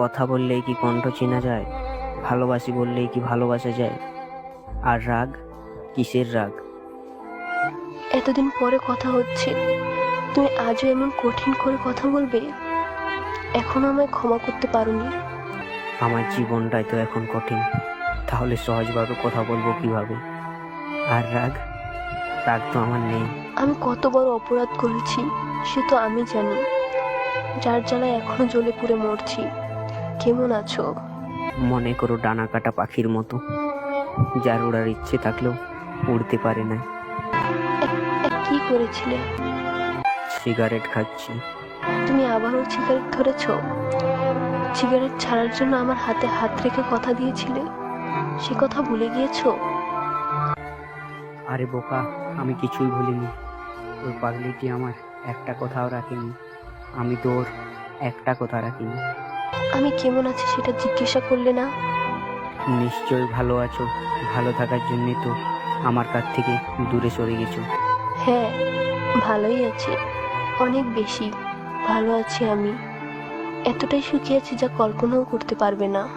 কথা বললেই কি কণ্ঠ চেনা যায়? ভালোবাসি বললেই কি ভালোবাসা যায়? আর রাগ? কিসের রাগ? এতদিন পরে কথা হচ্ছে। তুমি আজও এমন কঠিন করে কথা বলবে? এখনও আমায় ক্ষমা করতে পারোনি। আমার জীবনটাই তো এখন কঠিন। তাহলে সহজভাবে কথা বলব কীভাবে? আর রাগ? রাগ তো আমার নেই। আমি কত বড় অপরাধ করেছি সে তো আমি জানি। যার জ্বালায় এখনও জ্বলে পুড়ে মরছি। কেমন আছো? মনে করো ডানা কাটা পাখির মতো। যার ওড়ার ইচ্ছে থাকলেও উড়তে পারে না। কি করেছিলে? সিগারেট খাচ্ছি। তুমি আবারও সিগারেট ধরেছ? সিগারেট ছাড়ার জন্য আমার হাতে হাত রেখে কথা দিয়েছিলে? সে কথা ভুলে গিয়েছো? আরে বোকা আমি কিছুই ভুলিনি। ওই পাগলিটি আমার একটা কথাও রাখেনি। আমি তোর একটা কথা রাখিনি। আমি কেমন আছি সেটা জিজ্ঞাসা করলে না? নিশ্চয় ভালো আছো ভালো থাকার জন্যই তো আমার কাছ থেকে দূরে সরে গেছো। হ্যাঁ ভালোই আছি অনেক বেশি ভালো আছি আমি। এতটাই সুখী আছি যা কল্পনাও করতে পারবে না।